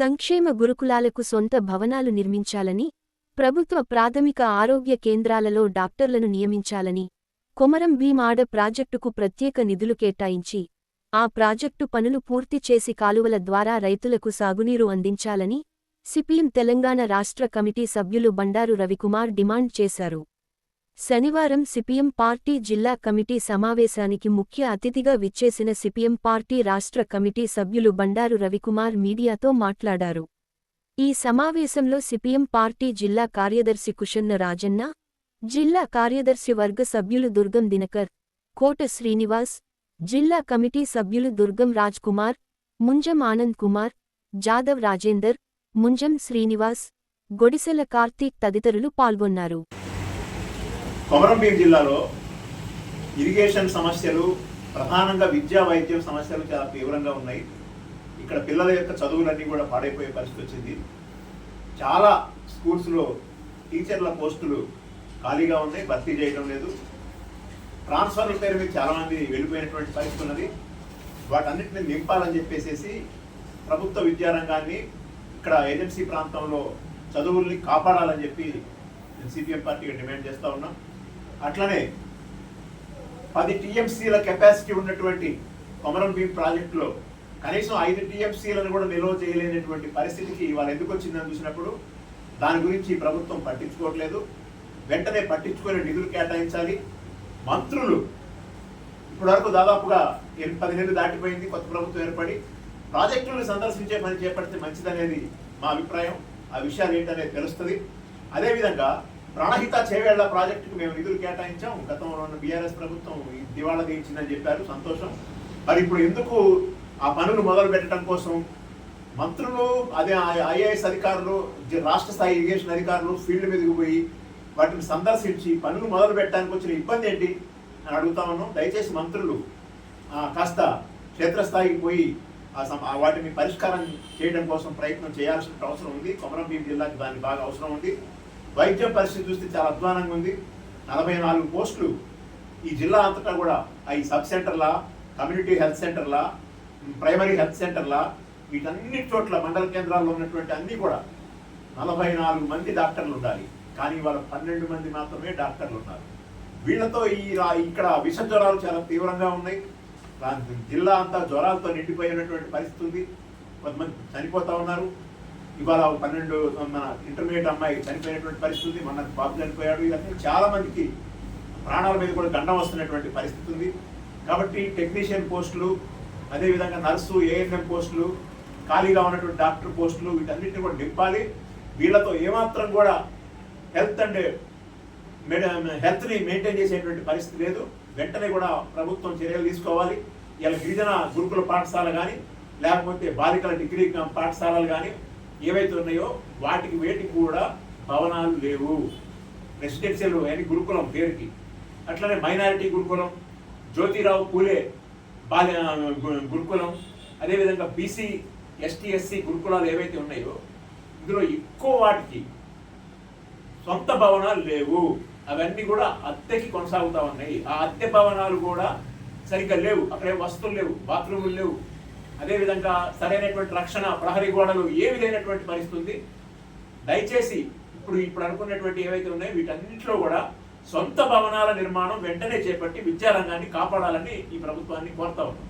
సంక్షేమ గురుకులాలకు సొంత భవనాలు నిర్మించాలని ప్రభుత్వ ప్రాథమిక ఆరోగ్య కేంద్రాలలో డాక్టర్లను నియమించాలని కొమరం భీమాడ ప్రాజెక్టుకు ప్రత్యేక నిధులు కేటాయించి ఆ ప్రాజెక్టు పనులు పూర్తి చేసి కాలువల ద్వారా రైతులకు సాగునీరు అందించాలని సిపిఎం తెలంగాణ రాష్ట్ర కమిటీ సభ్యులు బండారు రవికుమార్ డిమాండ్ చేశారు. శనివారం సిపిఎం పార్టీ జిల్లా కమిటీ సమావేశానికి ముఖ్య అతిథిగా విచ్చేసిన సిపిఎం పార్టీ రాష్ట్ర కమిటీ సభ్యులు బండారు రవికుమార్ మీడియాతో మాట్లాడారు. ఈ సమావేశంలో సిపిఎం పార్టీ జిల్లా కార్యదర్శి కుషన్న రాజన్న జిల్లా కార్యదర్శి వర్గ సభ్యులు దుర్గం దినకర్ కోట శ్రీనివాస్ జిల్లా కమిటీ సభ్యులు దుర్గం రాజ్ కుమార్ ముంజం ఆనంద్ కుమార్ జాదవ్ రాజేందర్ ముంజం శ్రీనివాస్ గొడిసెల కార్తీక్ తదితరులు పాల్గొన్నారు. కొమరంభీం జిల్లాలో ఇరిగేషన్ సమస్యలు ప్రధానంగా విద్యా వైద్యం సమస్యలు చాలా తీవ్రంగా ఉన్నాయి. ఇక్కడ పిల్లల యొక్క చదువులన్నీ కూడా పాడైపోయే పరిస్థితి వచ్చింది. చాలా స్కూల్స్లో టీచర్ల పోస్టులు ఖాళీగా ఉన్నాయి భర్తీ చేయడం లేదు. ట్రాన్స్ఫర్ల పేరు మీద చాలామంది వెళ్ళిపోయినటువంటి పరిస్థితి ఉన్నది. వాటన్నిటిని నింపాలని చెప్పేసి ప్రభుత్వ విద్యారంగాన్ని ఇక్కడ ఏజెన్సీ ప్రాంతంలో చదువుల్ని కాపాడాలని చెప్పి సిపిఎం పార్టీగా డిమాండ్ చేస్తూ ఉన్నాం. అట్లనే పది టీఎంసీల కెపాసిటీ ఉన్నటువంటి కొమరం భీం ప్రాజెక్టులో కనీసం ఐదు టీఎంసీలను కూడా నిల్వ చేయలేనటువంటి పరిస్థితికి ఇవాళ ఎందుకు వచ్చిందని చూసినప్పుడు దాని గురించి ప్రభుత్వం పట్టించుకోవట్లేదు. వెంటనే పట్టించుకొని నిధులు కేటాయించాలి. మంత్రులు ఇప్పటివరకు దాదాపుగా ఎనిమిది పది నెలలు దాటిపోయింది కొత్త ప్రభుత్వం ఏర్పడి. ప్రాజెక్టులను సందర్శించే పని చేపడితే మంచిదనేది మా అభిప్రాయం. ఆ విషయాలు ఏంటనేది తెలుస్తుంది. అదేవిధంగా ప్రాణహిత చేవేళ్ళ ప్రాజెక్టుకు మేము నిధులు కేటాయించాం. గతంలో ఉన్న బీఆర్ఎస్ ప్రభుత్వం దివాళా తీయించిందని చెప్పారు. సంతోషం. మరి ఇప్పుడు ఎందుకు ఆ పనులు మొదలు పెట్టడం కోసం మంత్రులు అదే ఐఏఎస్ అధికారులు రాష్ట్ర స్థాయి ఇరిగేషన్ అధికారులు ఫీల్డ్ మీదకి పోయి వాటిని సందర్శించి పనులు మొదలు పెట్టడానికి వచ్చిన ఇబ్బంది ఏంటి అని అడుగుతా ఉన్నాం. దయచేసి మంత్రులు కాస్త క్షేత్రస్థాయికి పోయి వాటిని పరిష్కారం చేయడం కోసం ప్రయత్నం చేయాల్సిన అవసరం ఉంది. కొమరం భీం జిల్లాకి దానికి బాగా అవసరం ఉంది. వైద్య పరిస్థితి చూస్తే చాలా అధ్వానంగా ఉంది. నలభై నాలుగు పోస్టులు ఈ జిల్లా అంతటా కూడా అవి సబ్ సెంటర్లా కమ్యూనిటీ హెల్త్ సెంటర్లా ప్రైమరీ హెల్త్ సెంటర్లా వీటన్ని చోట్ల మండల కేంద్రాల్లో ఉన్నటువంటి అన్నీ కూడా నలభై నాలుగు మంది డాక్టర్లు ఉండాలి. కానీ వాళ్ళ పన్నెండు మంది మాత్రమే డాక్టర్లు ఉన్నారు వీళ్ళతో ఈ ఇక్కడ విష జ్వరాలు చాలా తీవ్రంగా ఉన్నాయి. జిల్లా అంతా జ్వరాలతో నిండిపోయినటువంటి పరిస్థితి ఉంది. కొంతమంది చనిపోతూ ఉన్నారు. ఇవాళ పన్నెండు మన ఇంటర్మీడియట్ అమ్మాయి చనిపోయినటువంటి పరిస్థితి మన బాబు చనిపోయాడు. ఇవన్నీ చాలా మందికి ప్రాణాల మీద కూడా గండం వస్తున్నటువంటి పరిస్థితి ఉంది. కాబట్టి టెక్నీషియన్ పోస్టులు అదేవిధంగా నర్సు ఏఎన్ఎం పోస్టులు ఖాళీగా ఉన్నటువంటి డాక్టర్ పోస్టులు వీటన్నిటిని కూడా నింపాలి. వీళ్ళతో ఏమాత్రం కూడా హెల్త్ అండ్ హెల్త్ని మెయింటైన్ చేసేటువంటి పరిస్థితి లేదు. వెంటనే కూడా ప్రభుత్వం చర్యలు తీసుకోవాలి. ఇలా గిరిజన గురుకుల పాఠశాల కానీ లేకపోతే బాలికల డిగ్రీ పాఠశాలలు కానీ ఏవైతే ఉన్నాయో వాటికి వేటి కూడా భవనాలు లేవు. రెసిడెన్షియల్ అని గురుకులం పేరుకి. అట్లనే మైనారిటీ గురుకులం జ్యోతిరావు పూలే బాల్య గురుకులం. అదేవిధంగా బీసీ ఎస్టీ ఎస్సీ గురుకులాలు ఏవైతే ఉన్నాయో ఇందులో ఎక్కువ వాటికి సొంత భవనాలు లేవు. అవన్నీ కూడా అద్దెకి కొనసాగుతా ఉన్నాయి. ఆ అద్దె భవనాలు కూడా సరిగ్గా లేవు. అక్కడే వస్తువులు లేవు బాత్రూములు లేవు. అదేవిధంగా సరైనటువంటి రక్షణ ప్రహరీ గోడలు ఏ విధమైనటువంటి పరిస్థితుంది? దయచేసి ఇప్పుడు ఇప్పుడు అనుకున్నటువంటి ఏవైతే ఉన్నాయో వీటన్నింటిలో కూడా సొంత భవనాల నిర్మాణం వెంటనే చేపట్టి విద్యారంగాన్ని కాపాడాలని ఈ ప్రభుత్వాన్ని కోరుతా ఉన్నాం.